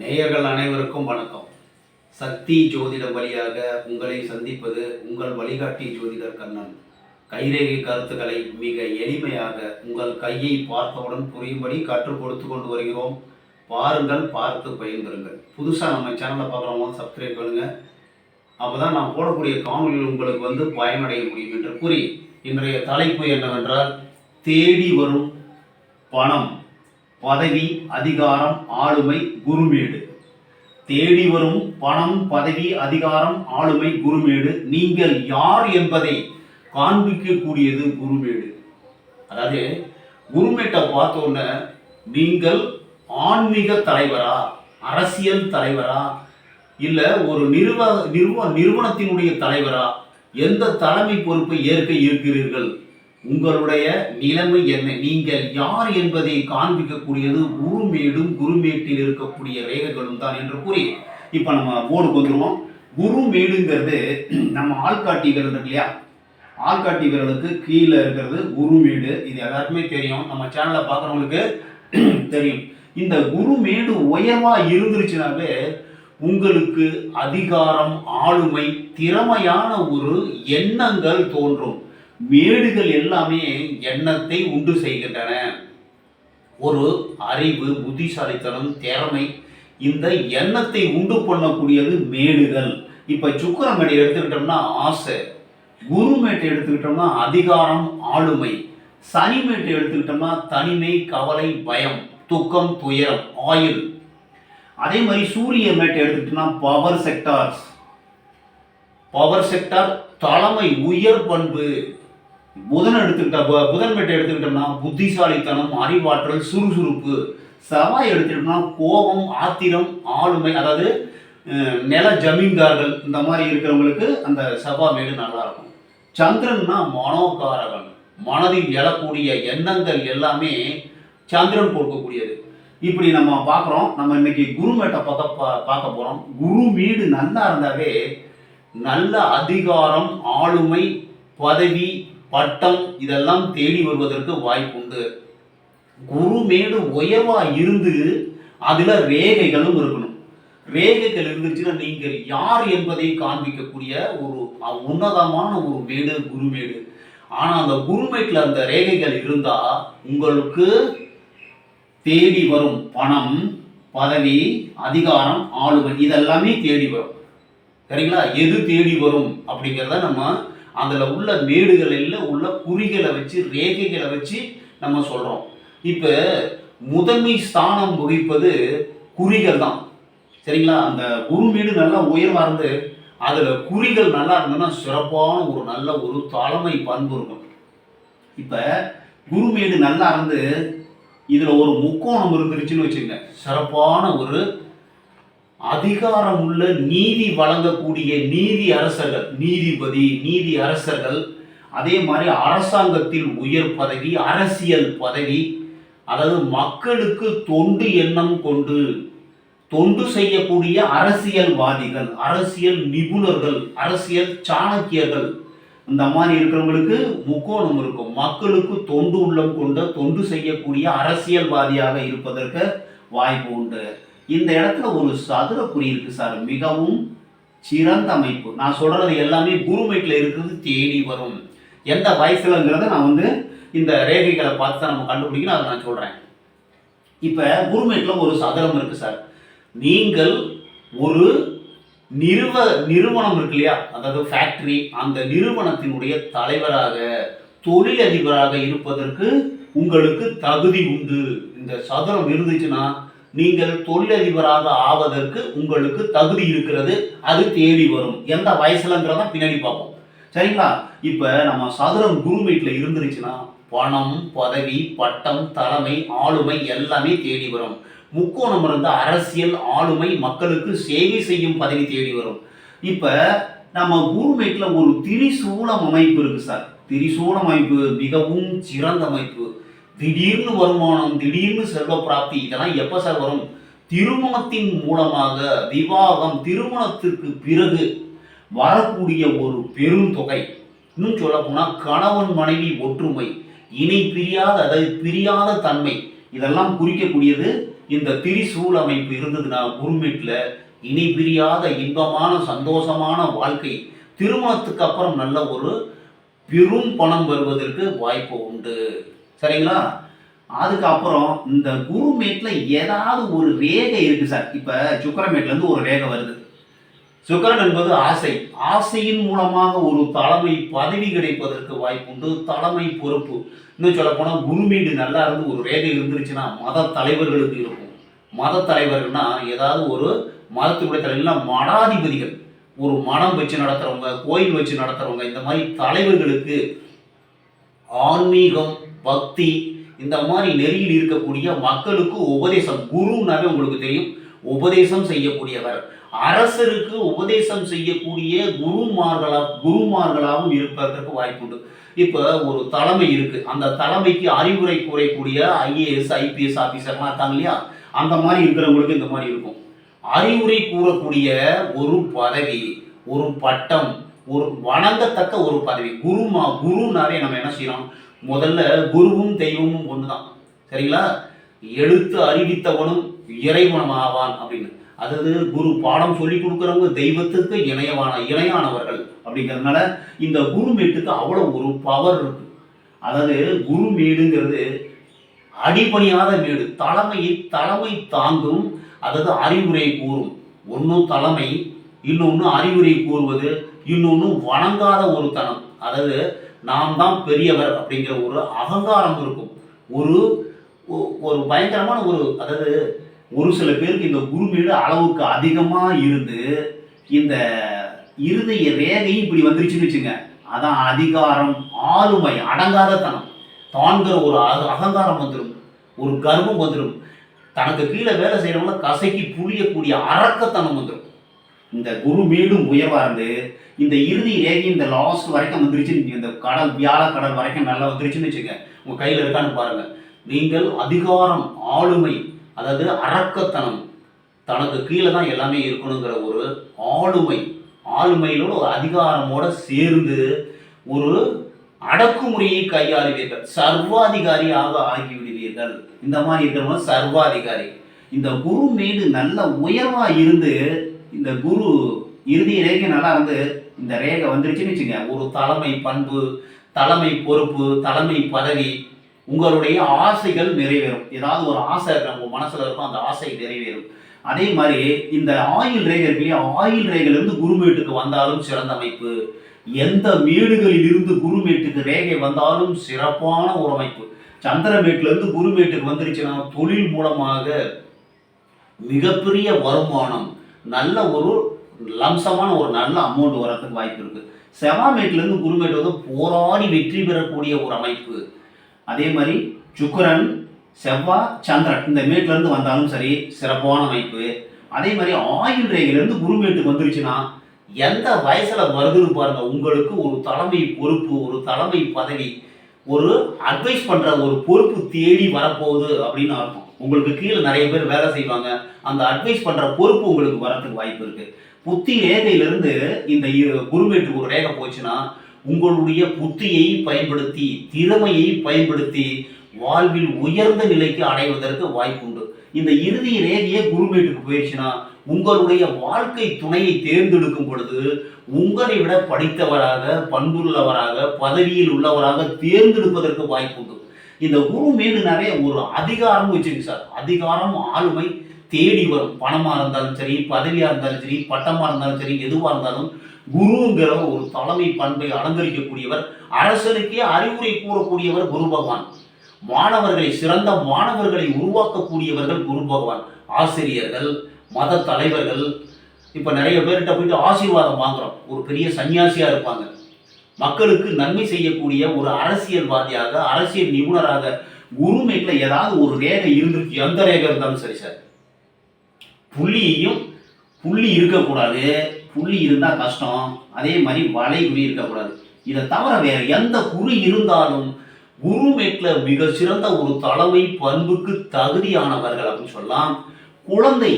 நேயர்கள் அனைவருக்கும் வணக்கம். சக்தி ஜோதிடம் வழியாக உங்களை சந்திப்பது உங்கள் வழிகாட்டி ஜோதிடர் கண்ணன். கைரேகை கருத்துக்களை மிக எளிமையாக உங்கள் கையை பார்த்தவுடன் புரியும்படி கற்றுக் கொடுத்து கொண்டு வருகிறோம். பாருங்கள் பார்த்து பயன்பெறுங்கள். புதுசாக நம்ம சேனலை பார்க்குறவங்க சப்ஸ்கிரைப் அப்போ தான் நான் போடக்கூடிய காணொலிகள் உங்களுக்கு வந்து பயனடைய முடியும் என்று கூறி இன்றைய தலைப்பு என்னவென்றால் தேடி வரும் பணம். பதவி அதிகாரம் ஆளுமை குருமேடு. தேடி வரும் பணம் பதவி அதிகாரம் ஆளுமை குருமேடு. நீங்கள் யார் என்பதை காண்பிக்கக்கூடியது குருமேடு. அதாவது குருமேட்டை பார்த்தோன்ன நீங்கள் ஆன்மீக தலைவரா அரசியல் தலைவரா இல்லை ஒரு நிறுவ நிறுவ நிறுவனத்தினுடைய தலைவரா எந்த தலைமை பொறுப்பை ஏற்க இருக்கிறீர்கள்? உங்களுடைய நிலைமை என்ன? நீங்கள் யார் என்பதை காண்பிக்கக்கூடியது குருமேடும் குருமேட்டில் இருக்கக்கூடிய ரேகைகளும் தான் என்று கூறி இப்போ நம்ம போர்டுக்கு வந்துருவோம். குருமேடுங்கிறது நம்ம ஆள்காட்டி விரல் இருக்கு இல்லையா? ஆள்காட்டி விரலுக்கு கீழே இருக்கிறது குருமேடு. இது எல்லாருக்குமே தெரியும். நம்ம சேனலை பார்க்குறவங்களுக்கு தெரியும். இந்த குருமேடு உயர்வா இருந்துருச்சுனாவே உங்களுக்கு அதிகாரம் ஆளுமை திறமையான ஒரு எண்ணங்கள் தோன்றும். மேடுகள் எல்லாமே எண்ணத்தை உண்டு செய்கின்றன. ஒரு அறிவு புத்திசாலித்தனம் திறமை இந்த எண்ணத்தை உண்டு பண்ணக்கூடியது மேடுகள். இப்ப சுக்கரமேடை எடுத்துக்கிட்டோம்னா ஆசை. குருமேட்டை எடுத்துக்கிட்டோம்னா அதிகாரம் ஆளுமை. சனிமேட்டை எடுத்துக்கிட்டோம்னா தனிமை கவலை பயம் துக்கம் துயரம் ஆயுள். அதே மாதிரி சூரிய மேட்டை எடுத்துக்கிட்டோம்னா பவர் செக்டார்ஸ் பவர் செக்டார் தலைமை உயர் பண்பு. புதன் எடுத்துக்கிட்டா புதன் பெட்டை எடுத்துக்கிட்டோம்னா புத்திசாலித்தனம் அறிவாற்றல் சுறுசுறுப்பு செவ்வாய் எடுத்துக்கிட்டோம்னா கோபம் ஆத்திரம் ஆளுமை அதாவது நில ஜமீன்தார்கள் இந்த மாதிரி இருக்கிறவங்களுக்கு அந்த செவ்வாய் மேடு நல்லா இருக்கும். சந்திரன்னா மனோகாரகன். மனதில் எழக்கூடிய எண்ணங்கள் எல்லாமே சந்திரன் கொடுக்கக்கூடியது. இப்படி நம்ம பார்க்குறோம். நம்ம இன்னைக்கு குருமேட்டை பார்க்க பா- பார்க்க போகிறோம் குரு வீடு நல்லா இருந்தாவே நல்ல அதிகாரம் ஆளுமை பதவி பட்டம் இதெல்லாம் தேடி வருவதற்கு வாய்ப்புண்டு. குருமேடு உயர்வா இருந்து அதுல ரேகைகளும் இருக்கணும். ரேகைகள் இருந்துச்சுன்னா நீங்கள் யார் என்பதை காண்பிக்கக்கூடிய ஒரு உன்னதமான ஒரு மேடு குருமேடு ஆனா அந்த குருமேட்ல அந்த ரேகைகள் இருந்தா உங்களுக்கு தேடி வரும் பணம் பதவி அதிகாரம் ஆளுமை இதெல்லாமே தேடி வரும். சரிங்களா? எது தேடி வரும் அப்படிங்கிறத நம்ம அதில் உள்ள மேடுகளில் உள்ள குறிகளை வச்சு ரேகைகளை வச்சு நம்ம சொல்கிறோம் இப்போ முதன்மை ஸ்தானம் வகிப்பது குறிகள் தான். சரிங்களா? அந்த குருமேடு நல்லா உயர்வாக இருந்து அதில் குறிகள் நல்லா இருந்ததுன்னா சிறப்பான ஒரு நல்ல ஒரு தலைமை பண்பு இருக்கும். இப்போ குருமேடு நல்லா இருந்து இதில் ஒரு முக்கோணம் இருந்துருச்சுன்னு வச்சுக்கோங்க. சிறப்பான ஒரு அதிகாரம் உள்ள நீதி வழங்கக்கூடிய நீதி அரசர்கள் நீதிபதி நீதி அரசர்கள் அதே மாதிரி அரசாங்கத்தில் உயர் பதவி அரசியல் பதவி அதாவது மக்களுக்கு தொண்டு எண்ணம் கொண்டு தொண்டு செய்யக்கூடிய அரசியல்வாதிகள் அரசியல் நிபுணர்கள் அரசியல் சாணக்கியர்கள். இந்த மாதிரி இருக்கிறவங்களுக்கு முக்கோணம் இருக்கும். மக்களுக்கு தொண்டு உள்ளம் கொண்ட தொண்டு செய்யக்கூடிய அரசியல்வாதியாக இருப்பதற்கு வாய்ப்பு உண்டு. இந்த இடத்துல ஒரு சதுர குறி இருக்கு சார். மிகவும் சிறந்த அமைப்பு. நான் சொல்றது எல்லாமே குருமைட்டில் இருக்கிறது தேடி வரும். எந்த வயசுலங்கிறத நான் வந்து இந்த ரேகைகளை பார்த்து தான் நம்ம கண்டுபிடிக்கணும் அதை நான் சொல்றேன். இப்போ குருமேட்டில் ஒரு சதுரம் இருக்கு சார். நீங்கள் ஒரு நிறுவ நிறுவனம் இருக்கு இல்லையா? அதாவது ஃபேக்டரி அந்த நிறுவனத்தினுடைய தலைவராக தொழிலதிபராக இருப்பதற்கு உங்களுக்கு தகுதி உண்டு. இந்த சதுரம் இருந்துச்சுன்னா நீங்கள் தொழிலதிபராக ஆவதற்கு உங்களுக்கு தகுதி இருக்கிறது அது தேடி வரும். எந்த வயசுலங்கிறத பின்னாடி பார்ப்போம். சரிங்களா? இப்போ நம்ம சதுரம் குரு வீட்டில் இருந்துருச்சுன்னா பணம் பதவி பட்டம் தலைமை ஆளுமை எல்லாமே தேடி வரும். முக்கோணம் இருந்த அரசியல் ஆளுமை மக்களுக்கு சேவை செய்யும் பதவி தேடி வரும். இப்போ நம்ம குருமேட்டில் ஒரு திரிசூலம் அமைப்பு இருக்குது சார். திரிசூலம் அமைப்பு மிகவும் சிறந்த அமைப்பு. திடீர்னு வருமானம் திடீர்னு செல்வ பிராப்தி இதெல்லாம் எப்போ சார் வரும்? திருமணத்தின் மூலமாக விவாகம் திருமணத்திற்கு பிறகு வரக்கூடிய ஒரு பெருந்தொகை இன்னும் சொல்ல போனால் கணவன் மனைவி ஒற்றுமை இணை பிரியாத அதாவது பிரியாத தன்மை இதெல்லாம் குறிக்கக்கூடியது இந்த திரிசூல் அமைப்பு இருந்ததுன்னா குருமீட்டில் இணை பிரியாத இன்பமான சந்தோஷமான வாழ்க்கை திருமணத்துக்கு அப்புறம் நல்ல ஒரு பெரும் பணம் வருவதற்கு வாய்ப்பு உண்டு. சரிங்களா? அதுக்கப்புறம் இந்த குருமேட்ல ஏதாவது ஒரு ரேகை இருக்கு சார். இப்ப சுக்கரமேட்ல இருந்து ஒரு ரேகை வருது. சுக்கரன் என்பது ஆசை. ஆசையின் மூலமாக ஒரு தலைமை பதவி கிடைப்பதற்கு வாய்ப்புண்டு தலைமை பொறுப்பு. இன்னும் சொல்ல போனால் குருமீடு நல்லா இருந்து ஒரு ரேகை இருந்துருச்சுன்னா மத தலைவர்களுக்கு இருக்கும். மத தலைவர்கள்னா ஏதாவது ஒரு மதத்துடைய தலைவர்கள்னா மடாதிபதிகள். ஒரு மனம் வச்சு நடத்துறவங்க கோயில் வச்சு நடத்துறவங்க இந்த மாதிரி தலைவர்களுக்கு ஆன்மீகம் பக்தி இந்த மாதிரி நெறியில் இருக்கக்கூடிய மக்களுக்கு உபதேசம் குருனாவே உங்களுக்கு தெரியும் உபதேசம் செய்யக்கூடியவர். அரசருக்கு உபதேசம் செய்யக்கூடிய குருமார்களா குருமார்களாகவும் இருப்பதற்கு வாய்ப்புண்டு இப்போ ஒரு தலைமை இருக்கு. அந்த தலைமைக்கு அறிவுரை கூறக்கூடிய ஐஏஎஸ் ஐபிஎஸ் ஆஃபீஸர்லாம் இருக்காங்க இல்லையா? அந்த மாதிரி இருக்கிறவங்களுக்கு இந்த மாதிரி இருக்கும். அறிவுரை கூறக்கூடிய ஒரு பதவி ஒரு பட்டம் ஒரு வணங்கத்தக்க ஒரு பதவி குருமா குருனாவே நம்ம என்ன செய்யறோம்? முதல்ல குருவும் தெய்வமும் ஒண்ணுதான். சரிங்களா? எழுத்து அறிவித்தவனும் இறைவனம் ஆவான் அப்படின்னு. அதாவது குரு பாடம் சொல்லி கொடுக்குறவங்க தெய்வத்துக்கு இணையவான இணையானவர்கள் அப்படிங்கிறதுனால இந்த குரு மீட்டுக்கு அவ்வளோ ஒரு பவர் இருக்கு. அதாவது குருமேடுங்கிறது அடிபணியாத மேடு. தலைமையை தலைமை தாங்கும் அதாவது அறிவுரை கூறும். ஒன்றும் தலைமை இன்னொன்று அறிவுரை கூறுவது இன்னொன்று வணங்காத ஒரு தனம். அதாவது நாம் தான் பெரியவர் அப்படிங்கிற ஒரு அகங்காரம் இருக்கும். ஒரு ஒ- ஒரு பயங்கரமான ஒரு அதாவது ஒரு சில பேருக்கு இந்த குருமீடு அளவுக்கு அதிகமாக இருந்து இந்த இருதய ரேகையும் இப்படி வந்துருச்சுன்னு வச்சுங்க. அதான் அதிகாரம் ஆளுமை அடங்காத தனம் தான்கிற ஒரு அகங்காரம் வந்துடும் ஒரு கர்வம் வந்துடும் தனக்கு கீழே வேலை செய்கிறவங்கள கசைக்கு புளியக்கூடிய அரக்கத்தனம் வந்துடும் இந்த குரு மீண்டும் உயர்வார்ந்து இந்த இறுதி ரேகை இந்த லாஸ்ட் வரைக்கும் வந்துருச்சு இந்த கடல் வியாழ கடல் வரைக்கும் நல்லா வந்துருச்சுன்னு வச்சுங்க உங்கள் கையில் இருக்கான்னு பாருங்கள் நீங்கள் அதிகாரம் ஆளுமை அதாவது அரக்கத்தனம் தனக்கு கீழே தான் எல்லாமே இருக்கணுங்கிற ஒரு ஆளுமை ஆளுமையிலோட ஒரு அதிகாரமோட சேர்ந்து ஒரு அடக்குமுறையை கையாளுவீர்கள். சர்வாதிகாரியாக ஆகிவிடுவீர்கள். இந்த மாதிரி இருக்கிறவங்க சர்வாதிகாரி. இந்த குரு மீது நல்ல உயர்வாக இருந்து இந்த குரு இறுதி ரேகை நல்லா வந்து இந்த ரேகை வந்துருச்சுன்னு வச்சுங்க ஒரு தலைமை பண்பு தலைமை பொறுப்பு தலைமை பதவி உங்களுடைய ஆசைகள் நிறைவேறும். ஏதாவது ஒரு ஆசை நம்ம மனசில் இருக்கும் அந்த ஆசை நிறைவேறும். அதே மாதிரி இந்த ஆயில் ரேகை இருக்கு ஆயில் ரேகையிலிருந்து குருமேட்டுக்கு வந்தாலும் சிறந்த அமைப்பு. எந்த மேடுகளில் இருந்து குருமேட்டுக்கு ரேகை வந்தாலும் சிறப்பான ஒரு அமைப்பு. சந்திரமேட்டிலேருந்து குருமேட்டுக்கு வந்துருச்சுன்னா தொழில் மூலமாக மிகப்பெரிய வருமானம் நல்ல ஒரு லம்சமான ஒரு நல்ல அமௌண்ட் வரதுக்கு வாய்ப்பு இருக்குது செவாமேட்லேருந்து குருமேட் குருமேட்டு வந்து போராடி வெற்றி பெறக்கூடிய ஒரு அமைப்பு. அதே மாதிரி சுக்கரன் செவ்வாய் சந்திரன் இந்த மேட்லேருந்து வந்தாலும் சரி சிறப்பான அமைப்பு. அதே மாதிரி ஆயுள் ரேகையிலேருந்து குருமேட்டுக்கு வந்துருச்சுன்னா எந்த வயசில் வருதுன்னு பாருங்கள் உங்களுக்கு ஒரு தலைமை பொறுப்பு ஒரு தலைமை பதவி ஒரு அட்வைஸ் பண்ணுற ஒரு பொறுப்பு தேடி வரப்போகுது அப்படின்னு அர்த்தம். உங்களுக்கு கீழே நிறைய பேர் வேலை செய்வாங்க. அந்த அட்வைஸ் பண்ணுற பொறுப்பு உங்களுக்கு வரத்துக்கு வாய்ப்பு இருக்குது புத்தி ரேகையிலிருந்து இந்த இ- குருமேட்டுக்கு ஒரு ரேகை போச்சுன்னா உங்களுடைய புத்தியை பயன்படுத்தி திறமையை பயன்படுத்தி வாழ்வில் உயர்ந்த நிலைக்கு அடைவதற்கு வாய்ப்பு உண்டு. இந்த இறுதி ரேகையே குருமேட்டுக்கு போயிடுச்சுன்னா உங்களுடைய வாழ்க்கை துணையை தேர்ந்தெடுக்கும் பொழுது உங்களை விட படித்தவராக பண்புள்ளவராக பதவியில் உள்ளவராக தேர்ந்தெடுப்பதற்கு வாய்ப்பு உண்டு. இந்த குரு மீண்டுனாவே ஒரு அதிகாரம் வச்சுருக்கு சார். அதிகாரம் ஆளுமை தேடி வரும். பணமாக இருந்தாலும் சரி பதவியாக இருந்தாலும் சரி பட்டமாக இருந்தாலும் சரி எதுவாக இருந்தாலும் குருங்கிற ஒரு தலைமை பண்பை அலங்கரிக்கக்கூடியவர் அரசனுக்கே அறிவுரை கூறக்கூடியவர் குரு பகவான். மாணவர்களை சிறந்த மாணவர்களை உருவாக்கக்கூடியவர்கள் குரு பகவான். ஆசிரியர்கள் மத தலைவர்கள். இப்போ நிறைய பேர்கிட்ட போயிட்டு ஆசீர்வாதம் வாங்குறோம். ஒரு பெரிய சன்னியாசியாக இருப்பாங்க. மக்களுக்கு நன்மை செய்யக்கூடிய ஒரு அரசியல்வாதியாக அரசியல் நிபுணராக குருமேட்ல ஏதாவது ஒரு ரேகை இருந்துருக்கு. எந்த ரேகை இருந்தாலும் சரி சார். புள்ளியையும் புள்ளி இருக்கக்கூடாது. புள்ளி இருந்தால் கஷ்டம். அதே மாதிரி வலை குறி இருக்கக்கூடாது. இதை தவிர வேறு எந்த குறி இருந்தாலும் குருமேட்ல மிக சிறந்த ஒரு தலைமை பண்புக்கு தகுதியானவர்கள் அப்படின்னு சொல்லலாம். குழந்தை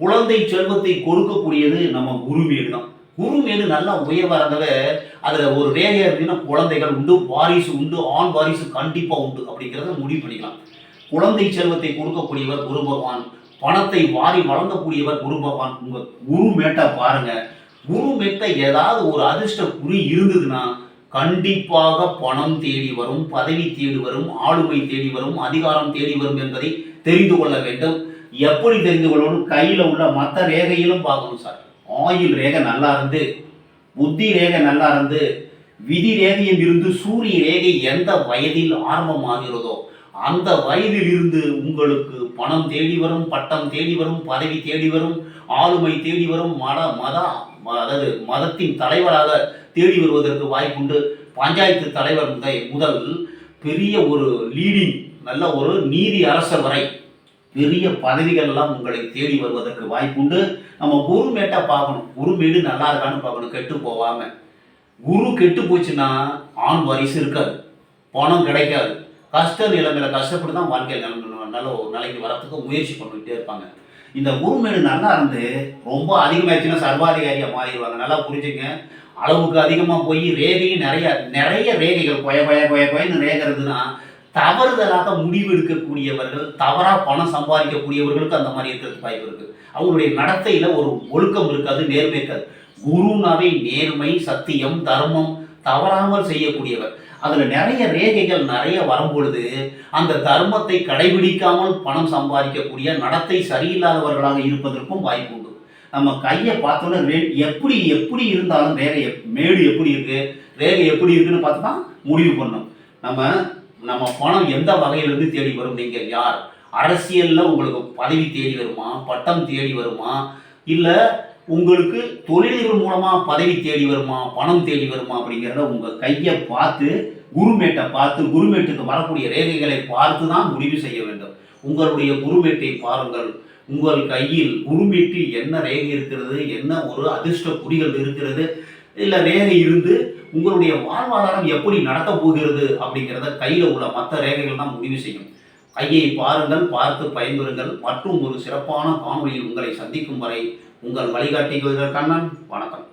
குழந்தை செல்வத்தை கொடுக்கக்கூடியது நம்ம குருமேடு தான். குருமேடு நல்லா உயர்வா இருந்தவ அதுல ஒரு ரேகையா இருக்குன்னா குழந்தைகள் உண்டு வாரிசு உண்டு ஆண் வாரிசு கண்டிப்பா உண்டு அப்படிங்கிறத முடிவு பண்ணிக்கலாம். குழந்தை செல்வத்தை கொடுக்கக்கூடியவர் குரு பகவான் பணத்தை வாரி வழங்கக்கூடியவர் குரு பகவான். உங்க குரு மேட்டை பாருங்க. குரு மேட்டை ஏதாவது ஒரு அதிர்ஷ்ட குறி இருந்ததுன்னா கண்டிப்பாக பணம் தேடி வரும் பதவி தேடி வரும் ஆளுமை தேடி வரும் அதிகாரம் தேடி வரும் என்பதை தெரிந்து கொள்ள வேண்டும். எப்படி தெரிந்து கொள்ளணும்? கையில் உள்ள மற்ற ரேகையிலும் பார்க்கணும் சார். ஆயில் ரேகை நல்லா இருந்து புத்தி ரேகை நல்லா இருந்து விதி ரேகையில் இருந்து சூரிய ரேகை எந்த வயதில் ஆரம்பமாகிறதோ அந்த வயதில் இருந்து உங்களுக்கு பணம் தேடி வரும் பட்டம் தேடி வரும் பதவி தேடி வரும் ஆளுமை தேடி வரும் மத மத அதாவது மதத்தின் தலைவராக தேடி வருவதற்கு வாய்ப்புண்டு. பஞ்சாயத்து தலைவர் முதல் முதல் பெரிய ஒரு லீடிங் நல்ல ஒரு நீதி அரசர் வரை பெரிய பதவிகள் எல்லாம் உங்களை தேடி வருவதற்கு வாய்ப்புண்டு. நம்ம குருமேட்டாக பார்க்கணும். குரு மேடு நல்லா இருக்கான்னு பார்க்கணும். கெட்டு போகாமல் குரு கெட்டு போச்சுன்னா ஆண் வரிசு இருக்காது. பணம் கிடைக்காது. கஷ்ட நிலைமையில கஷ்டப்பட்டு தான் வாழ்க்கையில் நிலம் நல்ல ஒரு நிலைக்கு வரத்துக்கு முயற்சி பண்ணிக்கிட்டே இருப்பாங்க. இந்த குருமேடு நல்லா இருந்து ரொம்ப அதிகமாகிடுச்சுன்னா சர்வாதிகாரியாக மாறிடுவாங்க. நல்லா புரிஞ்சுங்க. அளவுக்கு அதிகமாக போய் ரேகையும் நிறைய நிறைய ரேகைகள் கொய கொய கொய கொயன்னு ரேகை தவறுதலாக முடிவு எடுக்கக்கூடியவர்கள் தவறாக பணம் சம்பாதிக்கக்கூடியவர்களுக்கு அந்த மாதிரி இருக்கிறதுக்கு வாய்ப்பு இருக்குது அவங்களுடைய நடத்தையில் ஒரு ஒழுக்கம் இருக்காது நேர்மை இருக்காது. குருனாவே நேர்மை சத்தியம் தர்மம் தவறாமல் செய்யக்கூடியவர். அதில் நிறைய ரேகைகள் நிறைய வரும்பொழுது அந்த தர்மத்தை கடைபிடிக்காமல் பணம் சம்பாதிக்கக்கூடிய நடத்தை சரியில்லாதவர்களாக இருப்பதற்கும் வாய்ப்பு உண்டு. நம்ம கையை பார்த்தோன்னே எப்படி எப்படி இருந்தாலும் ரேகை எப்- மேடு எப்படி இருக்கு ரேகை எப்படி இருக்குன்னு பார்த்து தான் முடிவு பண்ணணும் நம்ம நம்ம பணம் எந்த வகையிலிருந்து தேடி வரும்? நீங்கள் யார்? அரசியலில் உங்களுக்கு பதவி தேடி வருமா? பட்டம் தேடி வருமா? இல்லை உங்களுக்கு தொழில்கள் மூலமாக பதவி தேடி வருமா? பணம் தேடி வருமா? அப்படிங்கிறத உங்கள் கையை பார்த்து குருமேட்டை பார்த்து குருமேட்டுக்கு வரக்கூடிய ரேகைகளை பார்த்து தான் முடிவு செய்ய வேண்டும். உங்களுடைய குருமேட்டை பாருங்கள். உங்கள் கையில் குருமேட்டில் என்ன ரேகை இருக்கிறது? என்ன ஒரு அதிர்ஷ்ட குறிகள் இருக்கிறது? இல்லை ரேகை இருந்து உங்களுடைய வாழ்வாதாரம் எப்படி நடத்த போகிறது அப்படிங்கிறத கையில் உள்ள மற்ற ரேகைகள் தான் முடிவு செய்யும். கையை பாருங்கள் பார்த்து பயன்பெறுங்கள். மற்றும் ஒரு சிறப்பான காணொலியில் உங்களை சந்திக்கும் வரை உங்கள் வழிகாட்டிகள் கண்ணன். வணக்கம்.